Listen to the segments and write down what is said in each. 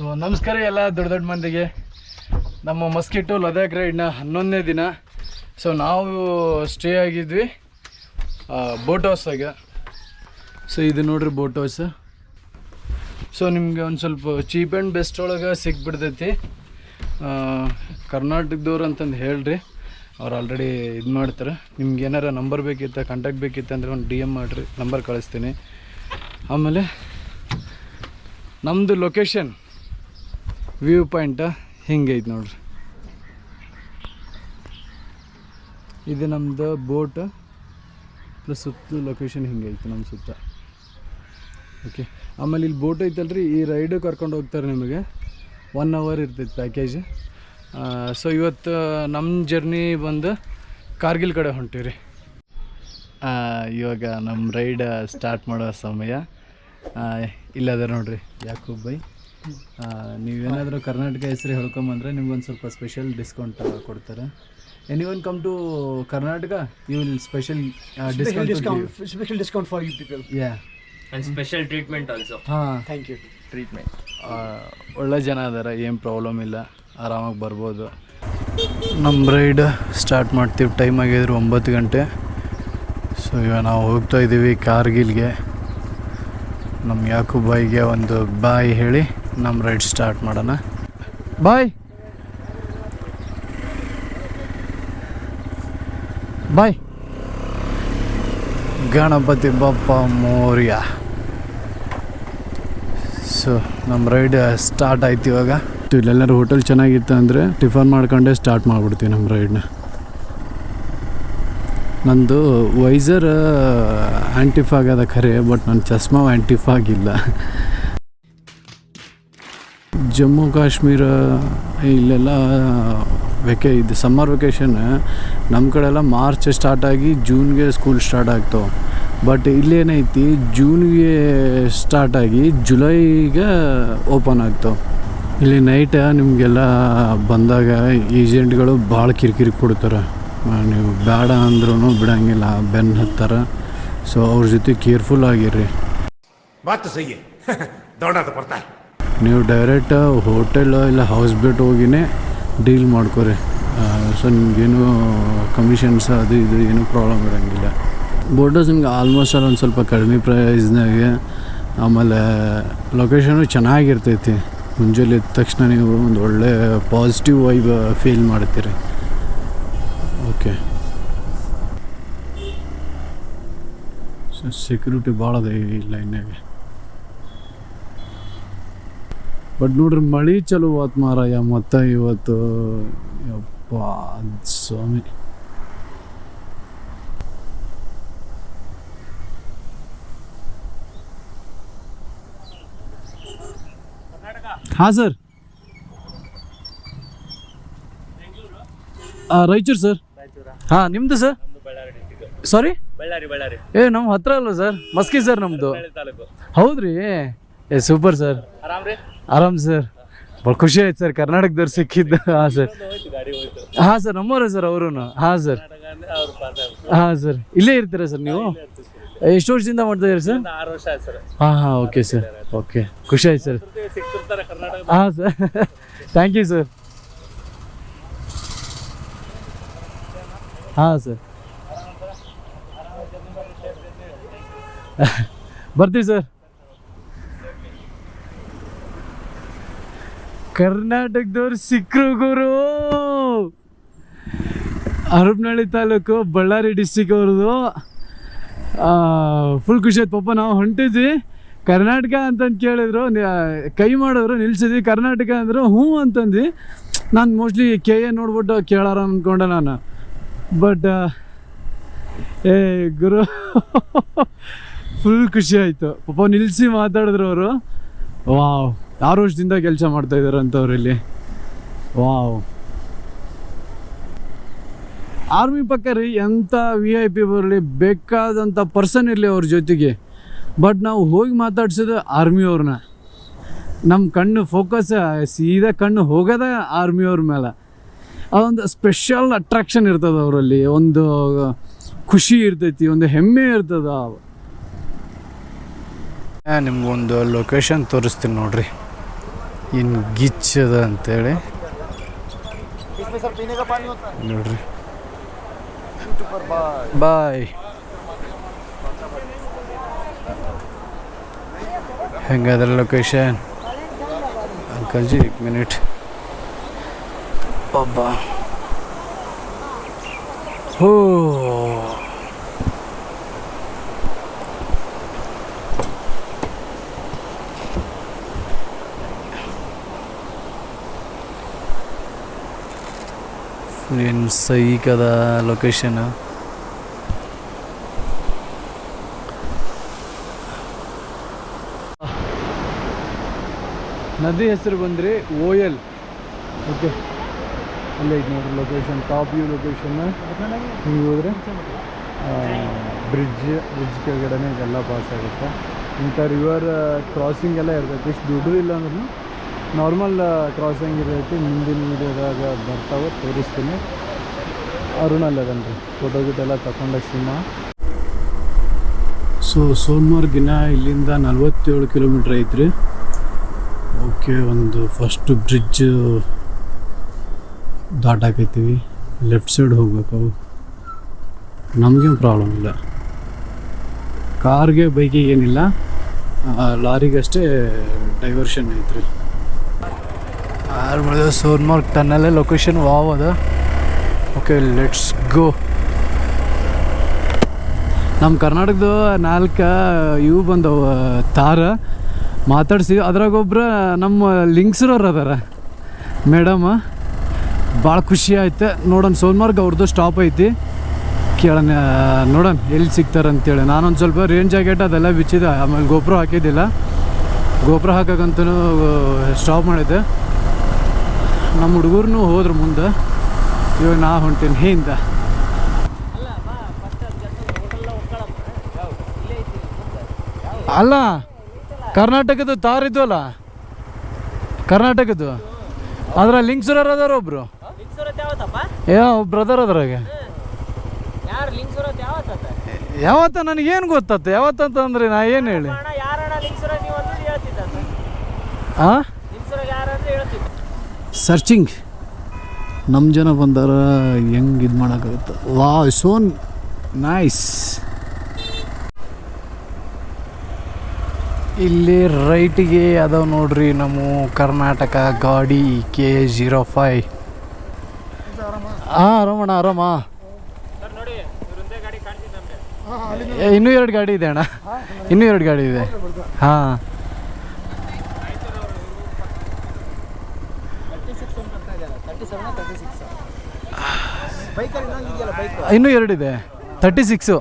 So ನಮಸ್ಕಾರ ಎಲ್ಲ ದೊಡ್ಡ ದೊಡ್ಡ ಮಂದಿಗೆ. ನಮ್ಮ ಮಸ್ಕಿಟು ಲದಾಖ್ ರೈಡ್ನ ಹನ್ನೊಂದನೇ ದಿನ. ಸೊ ನಾವು ಸ್ಟೇ ಆಗಿದ್ವಿ. ಬೋಟ್ ಹೌಸಾಗ ಸೊ ಇದು ನೋಡ್ರಿ ಬೋಟ್ ಹೌಸ್ ಸೊ ನಿಮಗೆ ಒಂದು ಸ್ವಲ್ಪ ಚೀಪ್ ಆ್ಯಂಡ್ ಬೆಸ್ಟ್ ಒಳಗೆ ಸಿಕ್ಬಿಡ್ತೈತಿ ಕರ್ನಾಟಕದವ್ರು ಅಂತಂದು ಹೇಳ್ರಿ. ಅವ್ರು ಆಲ್ರೆಡಿ ಇದು ಮಾಡ್ತಾರೆ. ನಿಮ್ಗೆ ಏನಾರ ನಂಬರ್ ಬೇಕಿತ್ತು ಕಾಂಟ್ಯಾಕ್ಟ್ ಬೇಕಿತ್ತು ಅಂದರೆ ಒಂದು ಡಿ ಎಂ ಮಾಡಿರಿ. ನಂಬರ್ ಕಳಿಸ್ತೀನಿ. ಆಮೇಲೆ ನಮ್ಮದು ಲೊಕೇಶನ್ ವ್ಯೂ ಪಾಯಿಂಟ ಹಿಂಗೈತೆ ನೋಡ್ರಿ. ಇದು ನಮ್ಮದು ಬೋಟ್ ಪ್ಲಸ್ ಸುತ್ತ ಲೊಕೇಶನ್ ಹಿಂಗೈತೆ ನಮ್ಮ ಸುತ್ತ. ಓಕೆ ಆಮೇಲೆ ಇಲ್ಲಿ ಬೋಟ್ ಐತಲ್ರಿ, ಈ ರೈಡು ಕರ್ಕೊಂಡು ಹೋಗ್ತಾರೆ ನಿಮಗೆ. ಒನ್ ಅವರ್ ಇರ್ತೈತೆ ಪ್ಯಾಕೇಜ್ ಸೊ ಇವತ್ತು ನಮ್ಮ ಜರ್ನಿ ಬಂದು ಕಾರ್ಗಿಲ್ ಕಡೆ ಹೊಂಟೀವಿ ಇವಾಗ ನಮ್ಮ ರೈಡ್ ಸ್ಟಾರ್ಟ್ ಮಾಡೋ ಸಮಯ. ಇಲ್ಲದ ನೋಡ್ರಿ ಯಾಕೂಬ್ ಬೈ ನೀವೇನಾದರೂ ಕರ್ನಾಟಕ ಹೆಸರು ಹೇಳ್ಕೊಂಬಂದ್ರೆ ನಿಮ್ಗೊಂದು ಸ್ವಲ್ಪ ಸ್ಪೆಷಲ್ ಡಿಸ್ಕೌಂಟ್ ಕೊಡ್ತಾರೆ. Any one come to Karnataka you will special Special discount for you people. Yeah and special treatment also. ಹಾಂ. ಥ್ಯಾಂಕ್ ಯು ಟ್ರೀಟ್ಮೆಂಟ್ ಒಳ್ಳೆ ಜನ ಅದಾರ ಏನು ಪ್ರಾಬ್ಲಮ್ ಇಲ್ಲ ಆರಾಮಾಗಿ ಬರ್ಬೋದು. ನಮ್ಮ ರೈಡ್ ಸ್ಟಾರ್ಟ್ ಮಾಡ್ತೀವಿ ಟೈಮ್ ಆಗಿದ್ರು ಒಂಬತ್ತು ಗಂಟೆ. ಸೊ ಇವಾಗ ನಾವು ಹೋಗ್ತಾ ಇದ್ದೀವಿ ಕಾರ್ಗಿಲ್ಗೆ. ನಮ್ಮ ಯಾಕುಬಾಯಿಗೆ ಒಂದು ಬಾಯಿ ಹೇಳಿ. ನಮ್ಮ ರೈಡ್ ಸ್ಟಾರ್ಟ್ ಮಾಡೋಣ. Bye. Bye. Ganapati Bappa Morya. So ನಮ್ಮ ರೈಡ್ ಸ್ಟಾರ್ಟ್ ಆಯ್ತು ಇವಾಗ. ಇಲ್ಲೆಲ್ಲರೂ ಹೋಟೆಲ್ ಚೆನ್ನಾಗಿತ್ತು ಅಂದರೆ ಟಿಫನ್ ಮಾಡ್ಕೊಂಡೇ ಸ್ಟಾರ್ಟ್ ಮಾಡಿಬಿಡ್ತೀವಿ ನಮ್ಮ ರೈಡ್ನ ನಂದು ವೈಸರ್ ಆ್ಯಂಟಿಫ್ ಆಗದ ಖರೆ ಬಟ್ ನನ್ನ ಚಸ್ಮಾ ಆ್ಯಂಟಿಫ್ ಆಗಿಲ್ಲ. ಜಮ್ಮು ಕಾಶ್ಮೀರ ಇಲ್ಲೆಲ್ಲ ವೆಕೆ ಇದು ಸಮ್ಮರ್ ವೆಕೇಷನ್ ನಮ್ಮ ಕಡೆಲ್ಲ ಮಾರ್ಚ್ ಸ್ಟಾರ್ಟ್ ಆಗಿ ಜೂನ್ಗೆ ಸ್ಕೂಲ್ ಸ್ಟಾರ್ಟ್ ಆಗ್ತಾವೆ. ಬಟ್ ಇಲ್ಲೇನೈತಿ ಜೂನ್ಗೆ ಸ್ಟಾರ್ಟ್ ಆಗಿ ಜುಲೈಗೆ ಓಪನ್ ಆಗ್ತವೆ. ಇಲ್ಲಿ ನೈಟ್ ನಿಮಗೆಲ್ಲ ಬಂದಾಗ ಏಜೆಂಟ್ಗಳು ಭಾಳ ಕಿರಿಕಿರಿ ಕೊಡ್ತಾರೆ. ನೀವು ಬೇಡ ಅಂದ್ರೂ ಬಿಡಂಗಿಲ್ಲ ಬೆನ್ನು ಹತ್ತಾರೆ. ಸೊ ಅವ್ರ ಜೊತೆ ಕೇರ್ಫುಲ್ ಆಗಿರ್ರಿ. बात ನೀವು ಡೈರೆಕ್ಟ್ ಹೋಟೆಲ್ ಇಲ್ಲ ಹೌಸ್ ಬೋಟ್ ಹೋಗಿನೇ ಡೀಲ್ ಮಾಡ್ಕೊರಿ. ಸೊ ನಿಮಗೇನು ಕಮಿಷನ್ಸ್ ಅದು ಇದು ಏನೂ ಪ್ರಾಬ್ಲಮ್ ಇರೋಂಗಿಲ್ಲ. ಬೋಟಸ್ ನಿಮ್ಗೆ ಆಲ್ಮೋಸ್ಟ್ ಅಲ್ಲಿ ಒಂದು ಸ್ವಲ್ಪ ಕಡಿಮೆ ಪ್ರೈಸ್ನಾಗೆ ಆಮೇಲೆ ಲೊಕೇಶನು ಚೆನ್ನಾಗಿರ್ತೈತಿ. ಮುಂಜಾನೆ ಇದ್ದ ತಕ್ಷಣ ನೀವು ಒಂದು ಒಳ್ಳೆ ಪಾಸಿಟಿವ್ ವೈಬ್ ಫೀಲ್ ಮಾಡ್ತೀರಿ. ಓಕೆ ಸೊ ಸೆಕ್ಯೂರಿಟಿ ಭಾಳ ಅದ ಈ ಲೈನಾಗೆ ಬಟ್ ನೋಡ್ರಿ ಮಳಿ ಚಲೋ ಆತ್ ಮಾರಾಯ. ಮತ್ತ ಇವತ್ತು ಯಪ್ಪ ಸ್ವಾಮಿ. ಹಾಂ ಸರ್. ರಾಯಚೂರು ಸರ್. ಹಾಂ ನಿಮ್ಮದು ಸರ್? ಸಾರಿ ಬಳ್ಳಾರಿ ಬಳ್ಳಾರಿ. ಏ ನಮ್ಮ ಹತ್ರ ಅಲ್ಲ ಸರ್? ಮಸ್ಕಿ ಸರ್ ನಮ್ಮದು ಹೌದ್ರಿ. ಏ ಸೂಪರ್ ಸರ್ ಆರಾಮ್ ಸರ್ ಭಾಳ ಖುಷಿ ಆಯ್ತು ಸರ್ ಕರ್ನಾಟಕದವ್ರು ಸಿಕ್ಕಿದ್ದು. ಹಾಂ ಸರ್ ಹಾಂ ಸರ್ ನಮ್ಮವರೇ ಸರ್ ಅವರು ಹಾಂ ಸರ್ ಹಾಂ ಸರ್ ಇಲ್ಲೇ ಇರ್ತೀರಾ ಸರ್ ನೀವು? ಎಷ್ಟು ವರ್ಷದಿಂದ ಮಾಡ್ತಾ ಇದ್ದೀರಿ ಸರ್ ಆರು ವರ್ಷ ಆಯ್ತು ಸರ್ ಹಾಂ ಹಾಂ ಓಕೆ ಸರ್ ಓಕೆ ಖುಷಿ ಆಯ್ತು ಸರ್ ಹಾಂ ಸರ್ ಥ್ಯಾಂಕ್ ಯು ಸರ್ ಹಾಂ ಸರ್ ಬರ್ತೀವಿ ಸರ್ ಕರ್ನಾಟಕದವ್ರು ಸಿಕ್ಕರು ಗುರು. ಹರಪನಹಳ್ಳಿ ತಾಲೂಕು ಬಳ್ಳಾರಿ ಡಿಸ್ಟಿಕ್ ಅವ್ರದ್ದು. ಫುಲ್ ಖುಷಿ ಆಯ್ತು ಪಾಪ ನಾವು ಹೊಂಟಿದ್ವಿ. ಕರ್ನಾಟಕ ಅಂತಂದು ಕೇಳಿದ್ರು ಕೈ ಮಾಡಿದ್ರು ನಿಲ್ಸಿದ್ವಿ. ಕರ್ನಾಟಕ ಅಂದರು ಹ್ಞೂ ಅಂತಂದು ನಾನು ಮೋಸ್ಟ್ಲಿ ಕೆ ಎ ನೋಡ್ಬಿಟ್ಟು ಕೇಳಾರ ಅಂದ್ಕೊಂಡೆ ನಾನು. ಬಟ್ ಏ, ಗುರು ಫುಲ್ ಖುಷಿ ಆಯಿತು. ಪಾಪ ನಿಲ್ಲಿಸಿ ಮಾತಾಡಿದ್ರು ಅವರು. ವಾವ್ ಆರು ವರ್ಷದಿಂದ ಕೆಲಸ ಮಾಡ್ತಾ ಇದ್ದಾರೆ ಅಂತವ್ರು ಇಲ್ಲಿ? ವಾವ್. ಆರ್ಮಿ ಪಕ್ಕ ರೀ ಎಂಥ ವಿ ಐ ಪಿ ಬರಲಿ ಬೇಕಾದಂಥ ಪರ್ಸನ್ ಇರಲಿ ಅವ್ರ ಜೊತೆಗೆ. ಬಟ್ ನಾವು ಹೋಗಿ ಮಾತಾಡ್ಸೋದು ಆರ್ಮಿಯವ್ರನ್ನ ನಮ್ಮ ಕಣ್ಣು ಫೋಕಸ್ ಸೀದಾ ಕಣ್ಣು ಹೋಗೋದ ಆರ್ಮಿಯವ್ರ ಮೇಲೆ ಅದೊಂದು ಸ್ಪೆಷಲ್ ಅಟ್ರಾಕ್ಷನ್ ಇರ್ತದೆ ಅವರಲ್ಲಿ. ಒಂದು, ಖುಷಿ ಇರ್ತೈತಿ, ಒಂದು ಹೆಮ್ಮೆ ಇರ್ತದ. ನಿಮ್ಗೊಂದು ಲೊಕೇಶನ್ ತೋರಿಸ್ತೀನಿ ನೋಡ್ರಿ. ಇನ್ನು ಗಿಚ್ಚದ ಅಂತೇಳಿ. ನೋಡ್ರಿ. ಬಾಯ್. ಹೆಂಗಾದ್ರೆ ಲೊಕೇಶನ್ ಅಂಕಲ್ಜಿ ಏಕ್ ಮಿನಿಟ್ ಒಬ್ಬ ಹೋ. ಏನು ಸೈಕದ ಲೊಕೇಶನ್ ನದಿ ಹೆಸರು ಬಂದರೆ ಓಯಲ್. ಓಕೆ. ಅಲ್ಲೇ ಇದು ನೋಡ್ರಿ ಲೊಕೇಶನ್ ಟಾಪ್ ವ್ಯೂ ಲೊಕೇಶನ್ ಹಿಂಗೆ ಹೋದರೆ ಬ್ರಿಡ್ಜ್ ಬ್ರಿಡ್ಜ್ ಕೆಳಗಡೆನೇ ಇದೆಲ್ಲ ಪಾಸ್ ಆಗುತ್ತೆ. ಇಂಥ ರಿವರ್ ಕ್ರಾಸಿಂಗ್ ಎಲ್ಲ ಇರ್ತೈತೆ ಇಷ್ಟು ದುಡ್ಡಿಲ್ಲ ಅಂದ್ರೂ ನಾರ್ಮಲ್ ಕ್ರಾಸಿಂಗ್ ಇರೈತಿ ಮುಂದಿನ ವೀಡಿಯೋದಾಗ ಬರ್ತಾವೆ, ತೋರಿಸ್ತೀನಿ. ಅರುಣಲ್ಲಿ ಅದನ್ರಿ ಫೋಟೋ ಗಿಟೆಲ್ಲ ತಗೊಂಡ ಸಿಂಹ ಸೊ ಸೋನ್ಮಾರ್ಗಿನ ಇಲ್ಲಿಂದ ನಲ್ವತ್ತೇಳು ಕಿಲೋಮೀಟ್ರ್ ಐತ್ರಿ. ಓಕೆ, ಒಂದು ಫಸ್ಟ್ ಬ್ರಿಡ್ಜ್ ದಾಟಾಕೈತೀವಿ. ಲೆಫ್ಟ್ ಸೈಡ್ ಹೋಗ್ಬೇಕು ನಮಗೇನು ಪ್ರಾಬ್ಲಮ್ ಇಲ್ಲ. ಕಾರ್ಗೆ ಬೈಕಿಗೆ ಏನಿಲ್ಲ. ಲಾರಿಗಷ್ಟೇ ಡೈವರ್ಷನ್ ಐತ್ರಿ. ಬೆಳೆದ ಸೋನ್ಮಾರ್ಗ್ ಟನ್ನಲ್ಲೇ ಲೊಕೇಶನ್ ವಾವ್ ಅದ ಓಕೆ ಲೆಟ್ಸ್ ಗೋ ನಮ್ಮ ಕರ್ನಾಟಕದ ನಾಲ್ಕು, ಇವು ಬಂದವು ತಾರ. ಮಾತಾಡ್ಸಿವಿ ಅದ್ರಾಗ ಒಬ್ರು ನಮ್ಮ ಲಿಂಕ್ಸ್ರವ್ರು ಅದಾರ. ಮೇಡಮ್ ಭಾಳ ಖುಷಿ ಆಯ್ತು. ನೋಡೋಣ ಸೋನ್ಮಾರ್ಗ್ ಅವ್ರದ್ದು ಸ್ಟಾಪ್ ಐತಿ. ಕೇಳೋಣ ನೋಡೋಣ, ಎಲ್ಲಿ ಸಿಗ್ತಾರೆ ಅಂತೇಳಿ. ನಾನೊಂದು ಸ್ವಲ್ಪ ರೇಂಜ್ ಜಾಕೆಟ್ ಅದೆಲ್ಲ ಬಿಚ್ಚಿದೆ. ಆಮೇಲೆ ಗೋಪುರ ಹಾಕಿದ್ದಿಲ್ಲ. ಗೋಪುರ ಹಾಕಕ್ಕಂತೂ ಸ್ಟಾಪ್ ಮಾಡಿದ್ದೆ. ನಮ್ಮ ಹುಡುಗರು ಹೋದ್ರ ಮುಂದೆ. ಇವಾಗ ನಾ ಹೊಂಟೀನಿ ಹಿಂದೆ ಅಲ್ಲ ಕರ್ನಾಟಕದ ತಾರ್ ಇದ್ವಲ್ಲ ಕರ್ನಾಟಕದ್ದು? ಅದ್ರ ಲಿಂಕ್ಸುರರ್ ಅದಾರ ಒಬ್ರು. ಏ ಬ್ರದರ್ ಅದ್ರಾಗ ಯಾವತ್ತ? ನನಗೇನು ಗೊತ್ತತ್ತ? ಯಾವತ್ತಂತಂದ್ರೆ ನಾ ಏನು ಹೇಳಿ? ಅಣ್ಣ ಸರ್ಚಿಂಗ್ ನಮ್ಮ ಜನ ಬಂದಾರ ಹೆಂಗೆ ಇದು ಮಾಡೋಕ್ಕಾಗುತ್ತೆ? ವಾ ಸೋನ್. ನೈಸ್ ಇಲ್ಲಿ ರೈಟಿಗೆ ಅದಾವ ನೋಡ್ರಿ ನಮ್ಮ ಕರ್ನಾಟಕ ಗಾಡಿ ಕೆ ಜೀರೋ ಫೈ ಹಾಂ ಆರಾಮಣ್ಣ ಆರಾಮ ಇನ್ನೂ ಎರಡು ಗಾಡಿ ಇದೆ ಅಣ್ಣ. ಇನ್ನೂ ಎರಡು ಗಾಡಿ ಇದೆ. ಹಾಂ ಬೈಕಲ್ಲಿ ಇನ್ನೊಂದು ಇದೆಯಲ್ಲ ಬೈಕ್ ಇನ್ನೂ ಎರಡಿದೆ. ತರ್ಟಿ ಸಿಕ್ಸು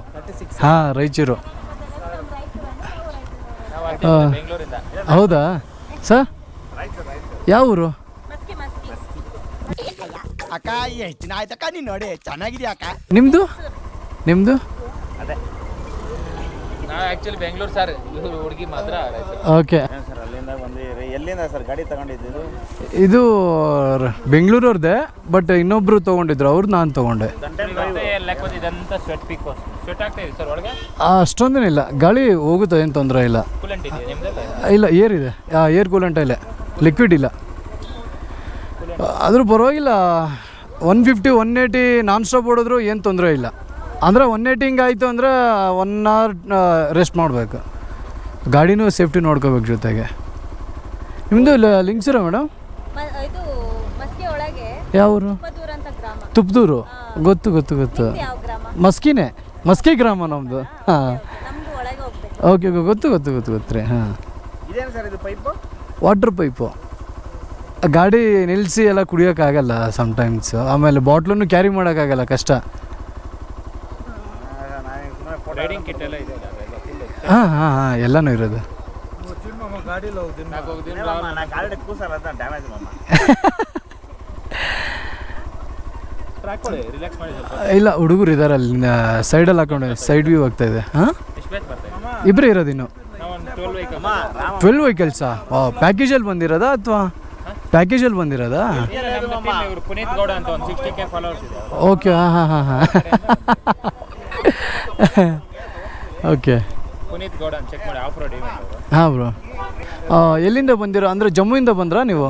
ಹಾಂ ರಾಯಚೂರು. ಹೌದಾ? ಸರ್? ಯಾವ ಊರು? ಅಕ್ಕ ಎಷ್ಟು ದಿನ ಆಯ್ತಕ್ಕ ನೀನು ನೋಡಿ ಚೆನ್ನಾಗಿದ್ಯಾ ಅಕ್ಕ? ನಿಮ್ಮದು ನಿಮ್ಮದು ನಾವು ಆ್ಯಕ್ಚುಲಿ ಬೆಂಗಳೂರು ಸರ್ ಹುಡುಗಿ ಮಾತ್ರ ಓಕೆ ಸರ್ ಅಲ್ಲಿಂದ ಬಂದಿರಿ ಎಲ್ಲಿಂದ ಸರ್ ಗಾಡಿ ತಗೊಂಡಿದ್ದು? ಇದು ಬೆಂಗಳೂರವ್ರದ್ದೇ ಬಟ್ ಇನ್ನೊಬ್ರು ತೊಗೊಂಡಿದ್ರು ಅವ್ರು ನಾನು ತೊಗೊಂಡೆ. ಅಷ್ಟೊಂದೇನಿಲ್ಲ ಗಾಳಿ ಹೋಗುತ್ತೆ ಏನು ತೊಂದರೆ ಇಲ್ಲ. ಕೂಲೆಂಟ್ ಇದೆ ನಿಮ್ದಲ್ಲ ಇಲ್ಲ ಏರ್ ಇದೆ. ಏರ್ ಕೂಲೆಂಟ್ ಇಲ್ಲ ಲಿಕ್ವಿಡ್ ಇಲ್ಲ. ಆದರೂ ಪರವಾಗಿಲ್ಲ. One fifty one eighty non stop ಓಡಿದ್ರು ಏನು ತೊಂದರೆ ಇಲ್ಲ. ಅಂದರೆ ಒನ್ ಏಯ್ಟಿ ಹಿಂಗೆ ಆಯಿತು ಅಂದರೆ ಒನ್ ಅವರ್ ರೆಸ್ಟ್ ಮಾಡಬೇಕು. ಗಾಡಿನೂ ಸೇಫ್ಟಿ ನೋಡ್ಕೋಬೇಕು ಜೊತೆಗೆ. ನಿಮ್ಮದು ಲಿಂಕ್ಸಿರ ಮೇಡಮ್? ಇದು ಮಸ್ಕಿ ಒಳಗೆ ಯಾವ ಊರು ತುಪ್ಪದೂರ್ ಅಂತ ಗ್ರಾಮ. ತುಪ್ದೂರು ಗೊತ್ತು ಗೊತ್ತು ಗೊತ್ತು. ಯಾವ ಗ್ರಾಮ? ಮಸ್ಕಿನೇ? ಮಸ್ಕಿ ಗ್ರಾಮ ನಮ್ಮದು ಹಾಂ ನಮ್ದು ಒಳಗೆ ಹೋಗ್ಬೇಕು. Okay okay. ಗೊತ್ತು ಗೊತ್ತು ಗೊತ್ತು ಗೊತ್ತು ರೀ ಹಾಂ. ಇದೇನು ಸರ್ ಇದು ಪೈಪು? Water pipe. ಗಾಡಿ ನಿಲ್ಲಿಸಿ ಎಲ್ಲ ಕುಡಿಯೋಕ್ಕಾಗಲ್ಲ ಸಮ್ಟೈಮ್ಸ್ ಆಮೇಲೆ ಬಾಟ್ಲನ್ನು ಕ್ಯಾರಿ ಮಾಡೋಕ್ಕಾಗಲ್ಲ ಕಷ್ಟ. ಹಾಂ ಹಾಂ ಹಾಂ ಎಲ್ಲನೂ ಕಿಟ್ ರಿಲ್ಯಾಕ್ಸ್ ಮಾಡಿ ಸ್ವಲ್ಪ. ಇಲ್ಲ ಹುಡುಗರು ಇದ್ದಾರೆ ಅಲ್ಲಿ ಸೈಡಲ್ಲಿ ಹಾಕೊಂಡು ಸೈಡ್ ವ್ಯೂ ಆಗ್ತಾ ಇದೆ. ಹಾಂ? ಇಬ್ಬರೇ ಇರೋದು ಇನ್ನು? ಟ್ವೆಲ್ ವೆಹಿಕಲ್ ಟ್ವೆಲ್ ವೆಹಿಕಲ್ಸಾ ಪ್ಯಾಕೇಜಲ್ಲಿ ಬಂದಿರೋದಾ ಅಥವಾ ಪ್ಯಾಕೇಜಲ್ಲಿ ಬಂದಿರೋದಾ? ಇವರು ಪುನೀತ್ ಗೌಡ ಅಂತ ಒಂದು ಸಿಕ್ಸ್ಟಿ ಕೆ ಫಾಲೋವರ್ಸ್ ಇದೆ ಓಕೆ ಹಾಂ ಹಾಂ ಹಾಂ ಹಾಂ. ಓಕೆ ಪುನೀತ್ ಗೌಡ ಅಂತ ಚೆಕ್ ಮಾಡಿ ಆಫ್ ರೋಡ್ ಇವೆಂಟ್ ಅವರು. ಹಾಂ ಬ್ರೋ. ಎಲ್ಲಿಂದ ಬಂದಿರೋ ಅಂದರೆ ಜಮ್ಮುವಿಂದ ಬಂದ್ರಾ ನೀವು?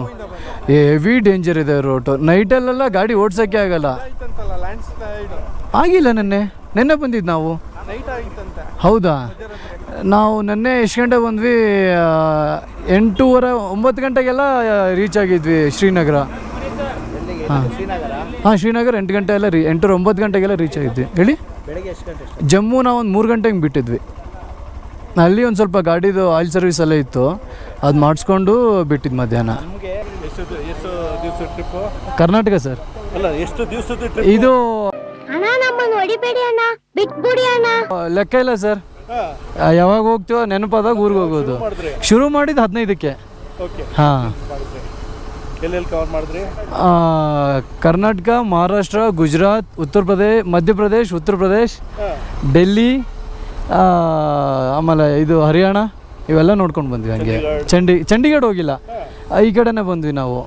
ಹೆವಿ ಡೇಂಜರ್ ಇದೆ ರೋಟು ನೈಟಲ್ಲೆಲ್ಲ ಗಾಡಿ ಓಡ್ಸೋಕ್ಕೆ ಆಗಲ್ಲ. ಆಗಿಲ್ಲ ನೆನ್ನೆ. ನೆನ್ನೆ ಬಂದಿದ್ದು ನಾವು. ಹೌದಾ? ನಾವು ನೆನ್ನೆ ಎಷ್ಟು ಗಂಟೆ ಬಂದ್ವಿ? ಎಂಟೂವರೆ ಒಂಬತ್ತು ಗಂಟೆಗೆಲ್ಲ ರೀಚ್ ಆಗಿದ್ವಿ ಶ್ರೀನಗರ. ಹಾಂ. ಹಾಂ ಶ್ರೀನಗರ ಎಂಟು ಗಂಟೆ ಎಲ್ಲ ರೀ ಎಂಟೂರ ಒಂಬತ್ತು ಗಂಟೆಗೆಲ್ಲ ರೀಚ್ ಆಗಿದ್ವಿ. ಹೇಳಿ? ಬೆಳಗ್ಗೆ ಎಷ್ಟು ಗಂಟೆ ಜಮ್ಮು ನಾವು ಒಂದು ಮೂರು ಗಂಟೆಗೆ ಬಿಟ್ಟಿದ್ವಿ. ಅಲ್ಲಿ ಒಂದು ಸ್ವಲ್ಪ ಗಾಡಿದು ಆಯಿಲ್ ಸರ್ವಿಸ್ ಎಲ್ಲ ಇತ್ತು. ಅದು ಮಾಡಿಸ್ಕೊಂಡು ಬಿಟ್ಟಿದ್ದು ಮಧ್ಯಾಹ್ನ. ನಮಗೆ ಎಷ್ಟು ಎಷ್ಟು ದಿವಸ ಟ್ರಿಪ್ಪು ಕರ್ನಾಟಕ ಸರ್ ಅಲ್ಲ ಎಷ್ಟು ದಿವಸದ ಇದು ಲೆಕ್ಕ ಇಲ್ಲ ಸರ್ ಯಾವಾಗ ಹೋಗ್ತೀವೋ ನೆನಪಾದಾಗ ಊರಿಗೆ ಹೋಗೋದು. ಶುರು ಮಾಡಿದ್ದು ಹದಿನೈದಕ್ಕೆ. ಓಕೆ. ಹಾಂ. ಎಲ್ಲೆಲ್ಲಿ ಕವರ್ ಮಾಡಿದ್ರಿ? ಕರ್ನಾಟಕ ಮಹಾರಾಷ್ಟ್ರ ಗುಜರಾತ್ ಉತ್ತರ ಪ್ರದೇಶ್ ಮಧ್ಯಪ್ರದೇಶ ಉತ್ತರ ಪ್ರದೇಶ್ ಡೆಲ್ಲಿ ಆಮೇಲೆ ಇದು ಹರಿಯಾಣ ಇವೆಲ್ಲ ನೋಡ್ಕೊಂಡು ಬಂದ್ವಿ ಹಂಗೆ. ಚಂಡಿ ಚಂಡೀಗಢ ಹೋಗಿಲ್ಲ. ಈ ಕಡೆನೇ ಬಂದ್ವಿ ನಾವು.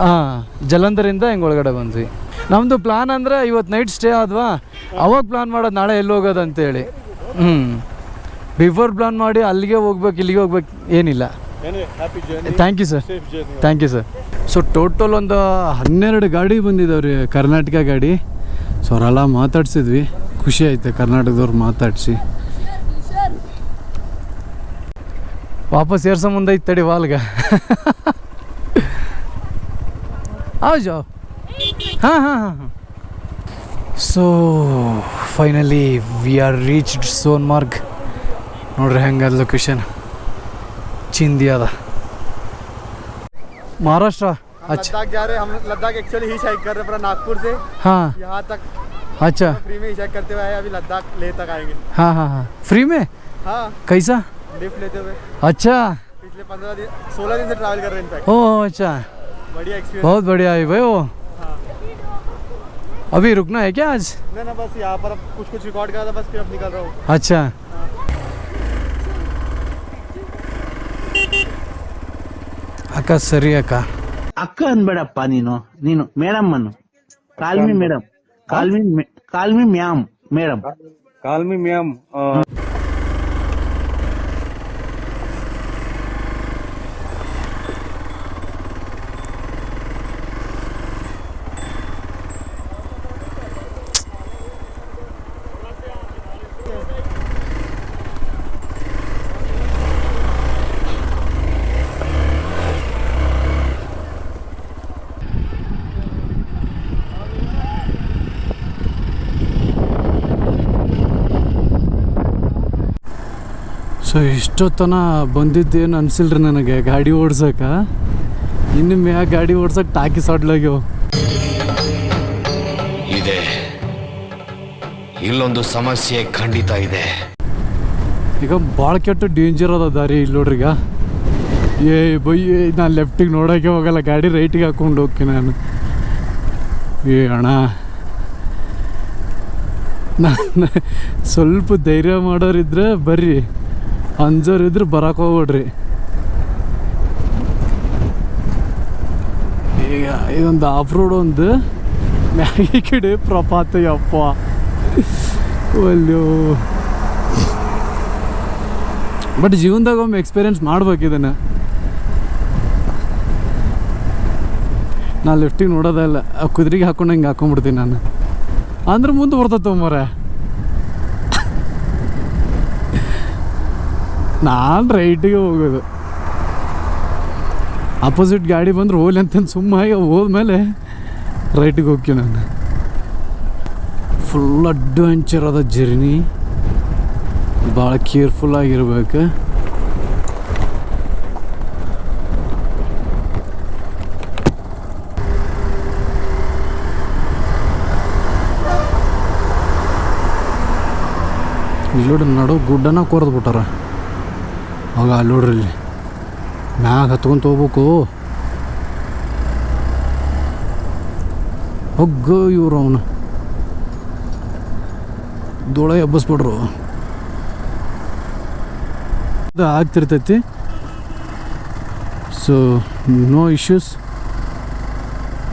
ಹಾಂ ಜಲಂಧರಿಂದ ಹಿಂಗೆ ಒಳಗಡೆ ಬಂದ್ವಿ. ನಮ್ಮದು ಪ್ಲಾನ್ ಅಂದರೆ ಇವತ್ತು ನೈಟ್ ಸ್ಟೇ ಆದ್ವಾ? ಅವಾಗ ಪ್ಲಾನ್ ಮಾಡೋದು ನಾಳೆ ಎಲ್ಲಿ ಹೋಗೋದು ಅಂತೇಳಿ. ಹ್ಞೂ ಬಿಫೋರ್ ಪ್ಲಾನ್ ಮಾಡಿ ಅಲ್ಲಿಗೆ ಹೋಗ್ಬೇಕು ಇಲ್ಲಿಗೆ ಹೋಗ್ಬೇಕು ಏನಿಲ್ಲ. Thank you sir thank you sir so total ಒಂದು ಹನ್ನೆರಡು ಗಾಡಿ ಬಂದಿದ್ದಾವೆ ರೀ ಕರ್ನಾಟಕ ಗಾಡಿ. ಸೊ ಅವರೆಲ್ಲ ಮಾತಾಡ್ಸಿದ್ವಿ. ಖುಷಿ ಆಯ್ತು ಕರ್ನಾಟಕದವ್ರು ಮಾತಾಡಿಸಿ. ವಾಪಸ್ ಏರ್ಸೋ ಮುಂದೆ ಐತೆ ತಡಿ ವಾಲ್ಗ ಆ ಜಾವ್ ಹಾಂ ಹಾಂ ಹಾಂ ಹಾಂ so finally we are reached Sonmarg ನೋಡ್ರಿ ಹೆಂಗದ ಲೊಕೇಶನ್ ಚಿಂದಿಯಾದ महाराष्ट्र अच्छा लद्दाख जा रहे हैं हम लद्दाख एक्चुअली ही हाइक कर रहे हैं पूरा नागपुर से हाँ यहाँ तक अच्छा फ्री में ही हाइक करते हुए आए अभी लद्दाख लेह तक आएंगे हाँ हाँ हाँ फ्री में हाँ कैसा लिफ्ट लेते हुए अच्छा पिछले पंद्रह दिन सोलह दिन से ट्रैवल कर रहे हैं इनफैक्ट ओह अच्छा बढ़िया एक्सपीरियंस बहुत बढ़िया है भाई वो अभी रुकना है क्या आज नहीं ना बस यहाँ पर अब कुछ कुछ रिकॉर्ड करा था बस फिर अब निकल रहा हूँ अच्छा ಅಕ್ಕ ಸರಿ ಅಕ್ಕ ಅಕ್ಕ ಅನ್ಬೇಡಪ್ಪ ನೀನು ನೀನು ಮೇಡಮ್ ಅನ್ನು call me madam call me call me ma'am madam call me ma'am so ಇಷ್ಟೊತ್ತನ ಬಂದಿದ್ದೇನು ಅನ್ಸಿಲ್ರಿ ನನಗೆ? ಗಾಡಿ ಓಡ್ಸಕ? ಇನ್ನು ಮ್ಯಾಗ ಗಾಡಿ ಓಡ್ಸಕ್ಕೆ ಟಾಕಿ ಸಾಡ್ಲಾಗ್ಯವು ಇದೆ. ಇಲ್ಲೊಂದು ಸಮಸ್ಯೆ ಖಂಡಿತ ಇದೆ. ಈಗ ಭಾಳ ಕೆಟ್ಟ ಡೇಂಜರ್ ಅದ ದಾರಿ ಇಲ್ಲಿ ನೋಡ್ರಿ ಈಗ. ಏ ಬೈ ನಾನು ಲೆಫ್ಟಿಗೆ ನೋಡೋಕೆ ಹೋಗಲ್ಲ. ಗಾಡಿ ರೈಟಿಗೆ ಹಾಕೊಂಡು ಹೋಗ್ತೀನಿ ನಾನು. ಏ ಅಣ್ಣ. ನಾನು ಸ್ವಲ್ಪ ಧೈರ್ಯ ಮಾಡೋರಿದ್ರೆ ಬರ್ರಿ. ಅಂಜೋರಿದ್ರೆ ಬರಕ್ಕೆ ಹೋಗ್ಬಿಡ್ರಿ. ಈಗ ಇದೊಂದು ಆಫ್ ರೋಡ್ ಒಂದು. ಮ್ಯಾಗಿ ಕಿಡಿ ಪ್ರಪಾತ ಯಪ್ಪ. ಅಲ್ಲೋ ಬಟ್ ಜೀವನದಾಗ ಒಮ್ಮೆ ಎಕ್ಸ್ಪೀರಿಯನ್ಸ್ ಮಾಡ್ಬೇಕು ಇದನ್ನು. ನಾ ಲೆಫ್ಟಿಗೆ ನೋಡೋದಲ್ಲ ಕುದುರೆಗೆ ಹಾಕೊಂಡು ಹಿಂಗೆ ಹಾಕೊಂಡ್ಬಿಡ್ತೀನಿ ನಾನು. ಅಂದ್ರೆ ಮುಂದೆ ಬರ್ತೈತೆ ಮರ ನಾನು ರೈಟಿಗೆ ಹೋಗೋದು. ಅಪೋಸಿಟ್ ಗಾಡಿ ಬಂದ್ರೆ ಹೋಗ್ಲಿ ಅಂತಂದು ಸುಮ್ಮನೆ ಹೋದ್ಮೇಲೆ ರೈಟಿಗೆ ಹೋಗ್ತೀನಿ ನಾನು. ಫುಲ್ ಅಡ್ವೆಂಚರ್ ಅದ ಜರ್ನಿ ಭಾಳ ಕೇರ್ಫುಲ್ ಆಗಿರ್ಬೇಕು. ಇಲ್ಲಿ ನೋಡ್ರಿ ನಡು ಗುಡ್ಡನ ಕೊರ್ದು ಬಿಟ್ಟಾರ. ಅವಾಗ ಅಲ್ಲಿ ನೋಡ್ರಿ ಮ್ಯಾಗ ಹತ್ಕೊಂತ ಹೋಗ್ಬೇಕು. ಹೊಗ್ಗ ಇವ್ರು ಅವನು. ದೋಳ ಎಬ್ಬಸ್ಬಿಡ್ರು ಅದು ಆಗ್ತಿರ್ತೈತಿ. ಸೊ ನೋ ಇಶ್ಯೂಸ್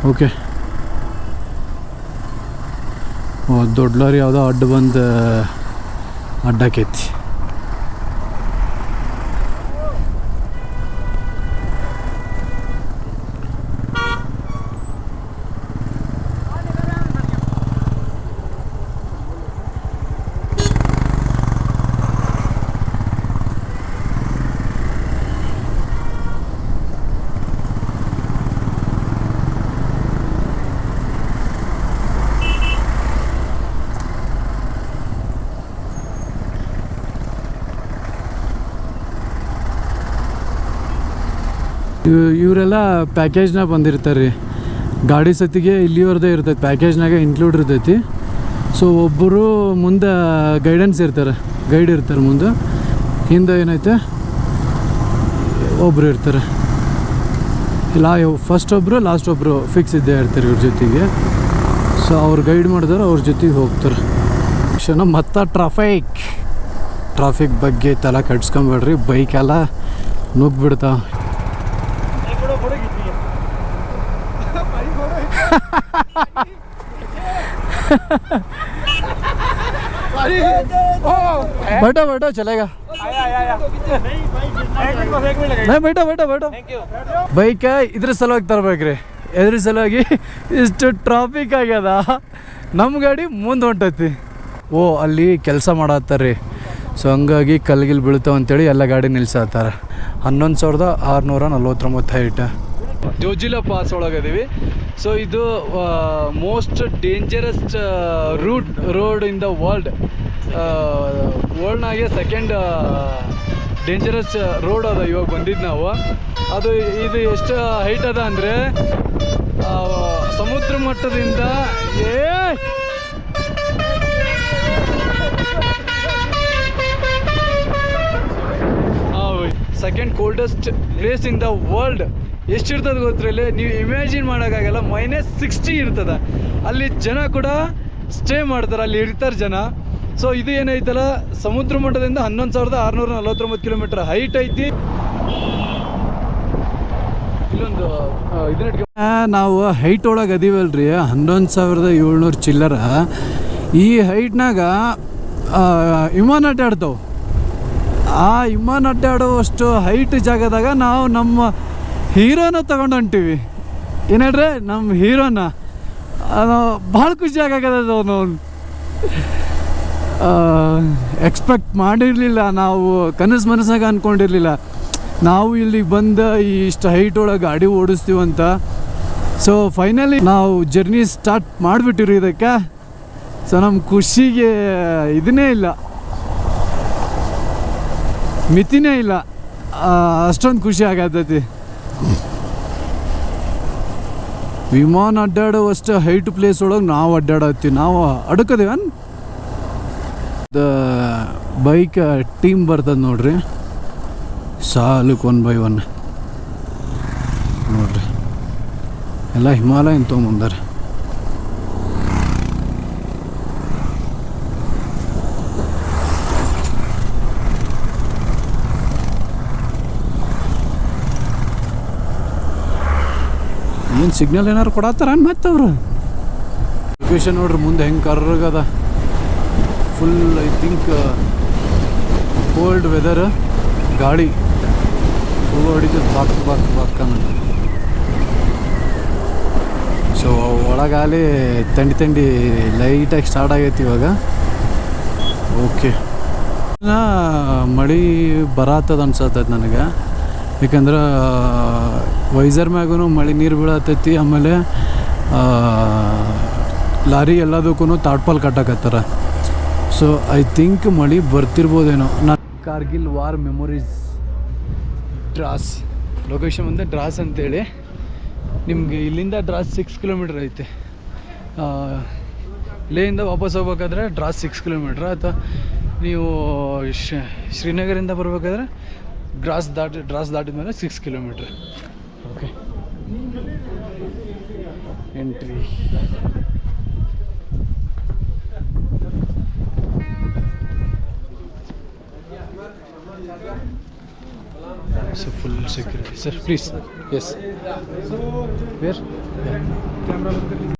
ಓಕೆ ದೊಡ್ಡ ಲಾರಿ ಯಾವುದೋ ಅಡ್ಡ ಬಂದು ಅಡ್ಡಾಕೈತಿ ಇವರೆಲ್ಲ ಪ್ಯಾಕೇಜ್ನಾಗ ಬಂದಿರ್ತಾರೆ ರೀ ಗಾಡಿ ಸತಿಗೆ ಇಲ್ಲಿವರೆದೇ ಇರ್ತೈತಿ ಪ್ಯಾಕೇಜ್ನಾಗ ಇನ್ಕ್ಲೂಡ್ ಇರ್ತೈತಿ. ಸೊ ಒಬ್ಬರು ಮುಂದೆ ಗೈಡೆನ್ಸ್ ಇರ್ತಾರೆ ಗೈಡ್ ಇರ್ತಾರೆ ಮುಂದೆ. ಹಿಂದೆ ಏನೈತೆ? ಒಬ್ಬರು ಇರ್ತಾರೆ. ಇಲ್ಲ ಫಸ್ಟ್ ಒಬ್ಬರು ಲಾಸ್ಟ್ ಒಬ್ಬರು ಫಿಕ್ಸ್ ಇದ್ದೇ ಇರ್ತಾರೆ ಇವ್ರ ಜೊತೆಗೆ. ಸೊ ಅವ್ರು ಗೈಡ್ ಮಾಡಿದ್ರೆ ಅವ್ರ ಜೊತೆಗೆ ಹೋಗ್ತಾರೆ. ಕ್ಷಣ ಮತ್ತು ಟ್ರಾಫಿಕ್ ಟ್ರಾಫಿಕ್ ಬಗ್ಗೆ ತಲೆ ಕಟ್ಸ್ಕೊಂಬೇಡ್ರಿ ಬೈಕ್ ಎಲ್ಲ ನುಗ್ಗಿಬಿಡ್ತಾವ. बैठो बैठो चलेगा नहीं बैठो बैठो बैठो ಬೈಕ್ ಇದ್ರ ಸಲುವಾಗಿ ತರ್ಬೇಕ್ರಿ ಎದ್ರ ಸಲುವಾಗಿ ಇಷ್ಟು ಟ್ರಾಫಿಕ್ ಆಗ್ಯದ ನಮ್ಮ ಗಾಡಿ ಮುಂದೆ ಹೊಂಟೈತಿ ಓ ಅಲ್ಲಿ ಕೆಲಸ ಮಾಡತ್ತಾರ್ರಿ ಸೊ ಹಂಗಾಗಿ ಕಲ್ಗಿಲ್ ಬೀಳ್ತಾವ ಅಂತೇಳಿ ಎಲ್ಲ ಗಾಡಿ ನಿಲ್ಸತ್ತಾರ ಹನ್ನೊಂದು ಸಾವಿರದ ಆರುನೂರ ನಲ್ವತ್ತೊಂಬತ್ತು ಹೈಟ್ ಜೋಜಿಲಾ ಪಾಸ್ ಒಳಗದೀವಿ. ಸೊ ಇದು most dangerous route road in the world ವರ್ಲ್ಡ್ನಾಗೆ second dangerous road ಅದ ಇವಾಗ ಬಂದಿದ್ದು ನಾವು. ಅದು, ಇದು ಎಷ್ಟು ಹೈಟ್ ಅದ ಅಂದರೆ ಸಮುದ್ರ ಮಟ್ಟದಿಂದ, ಏ! Second coldest place in the world ಎಷ್ಟಿರ್ತದೆ ಗೊತ್ತಿರಲಿ ನೀವು ಇಮ್ಯಾಜಿನ್ ಮಾಡೋಕ್ಕಾಗಲ್ಲ ಮೈನಸ್ ಸಿಕ್ಸ್ಟಿ ಇರ್ತದೆ. ಅಲ್ಲಿ ಜನ ಕೂಡ ಸ್ಟೇ ಮಾಡ್ತಾರೆ, ಅಲ್ಲಿ ಇರ್ತಾರೆ ಜನ. ಸೊ ಇದು ಏನೈತಲ್ಲ ಸಮುದ್ರ ಮಟ್ಟದಿಂದ ಹನ್ನೊಂದು ಸಾವಿರದ ಆರುನೂರ ನಲವತ್ತೊಂಬತ್ತು ಕಿಲೋಮೀಟರ್ ಹೈಟ್ ಐತಿ. ಇಲ್ಲೊಂದು ಇದನ್ನ ನಾವು ಹೈಟ್ ಒಳಗೆ ಅದೀವಲ್ರಿ, ಹನ್ನೊಂದು ಸಾವಿರದ ಏಳ್ನೂರು ಚಿಲ್ಲರ. ಈ ಹೈಟ್ನಾಗ ವಿಮಾನ ಅಡ್ಡಾಡ್ತಾವೆ ಆ ವಿಮಾನ ಅಡ್ಡಾಡುವಷ್ಟು ಹೈಟ್ ಜಾಗದಾಗ ನಾವು ನಮ್ಮ ಹೀರೋನ ತಗೊಂಡು ಹೊಂಟೀವಿ. ಏನು ಹೇಳ್ರೆ ನಮ್ಮ ಹೀರೋನ. ಭಾಳ ಖುಷಿ ಆಗದ ಅವನು. ಎಕ್ಸ್ಪೆಕ್ಟ್ ಮಾಡಿರಲಿಲ್ಲ, ನಾವು ಕನಸು ಮನಸ್ಸಾಗ ಅಂದ್ಕೊಂಡಿರಲಿಲ್ಲ ನಾವು ಇಲ್ಲಿಗೆ ಬಂದು ಈ ಇಷ್ಟು ಹೈಟ್ ಒಳಗೆ ಗಾಡಿ ಓಡಿಸ್ತೀವಂತ ಸೊ ಫೈನಲಿ ನಾವು ಜರ್ನಿ ಸ್ಟಾರ್ಟ್ ಮಾಡಿಬಿಟ್ಟಿರಿ ಇದಕ್ಕೆ. ಸೊ ನಮ್ಮ ಖುಷಿಗೆ ಇದನ್ನೇ ಇಲ್ಲ. ಮಿತಿನೇ ಇಲ್ಲ. ಅಷ್ಟೊಂದು ಖುಷಿ ಆಗತೈತಿ. ವಿಮಾನ ಅಡ್ಡಾಡುವಷ್ಟು ಹೈಟ್ ಪ್ಲೇಸ್ ಒಳಗೆ ನಾವು ಅಡ್ಡಾಡತ್ತೀವಿ. ನಾವು ಅಡ್ಕದೇವನ್ ಬೈಕ್ ಟೀಮ್ ಬರ್ತದೆ ನೋಡ್ರಿ. ಸಾಲಕ್ಕೆ ಒನ್ ಬೈ ಒನ್ ನೋಡ್ರಿ. ಎಲ್ಲ ಹಿಮಾಲಯನ್ ತೊಗೊಂಬಂದಾರೆ. ಏನು ಸಿಗ್ನಲ್ ಏನಾರು ಕೊಡತ್ತಾರ? ಮತ್ತೆ ಅವರು? ಲೊಕೇಶನ್ ನೋಡ್ರಿ, ಮುಂದೆ ಹೆಂಗೆ ಕರ್ರಗದ. Full I think cold weather ಗಾಳಿ. ಫುಲ್ ಹೊಡಿತದೆ ಬಾಕ್ ಬಾಕ್ ಬಾಕ್ ಸೊ ಒಳಗಾಲಿ ತಂಡಿ ತಂಡಿ ಲೈಟಾಗಿ ಸ್ಟಾರ್ಟ್ ಆಗೈತಿ ಇವಾಗ. ಓಕೆ ಮಳೆ ಬರತ್ತದ ಅನ್ಸತ್ತೈತೆ ನನಗೆ. ಯಾಕಂದ್ರೆ ವೈಸರ್ ಮ್ಯಾಗೂ ಮಳೆ ನೀರು ಬೀಳತೈತಿ, ಆಮೇಲೆ ಲಾರಿ ಎಲ್ಲದಕ್ಕೂ ತಾಟ್ಪಾಲ್ ಕಟ್ಟಕತ್ತಾರ. ಸೊ ಐ ಥಿಂಕ್ ಮಳೆ ಬರ್ತಿರ್ಬೋದೇನೋ. ನಾ Kargil war memories. Drass. Location ಬಂದು ಡ್ರಾಸ್ ಅಂತೇಳಿ. ನಿಮಗೆ ಇಲ್ಲಿಂದ ಡ್ರಾಸ್ ಸಿಕ್ಸ್ ಕಿಲೋಮೀಟ್ರ್ ಐತೆ. ಲೇಯಿಂದ ವಾಪಸ್ ಹೋಗ್ಬೇಕಾದ್ರೆ ಡ್ರಾಸ್ ಸಿಕ್ಸ್ ಕಿಲೋಮೀಟ್ರ್ ಅಥವಾ ನೀವು ಶ್ರೀನಗರಿಂದ ಬರಬೇಕಾದ್ರೆ ಡ್ರಾಸ್ ದಾಟಿ ಡ್ರಾಸ್ ದಾಟಿದ ಮೇಲೆ six kilometre okay entry So full security. Sir, please. Yes. Where?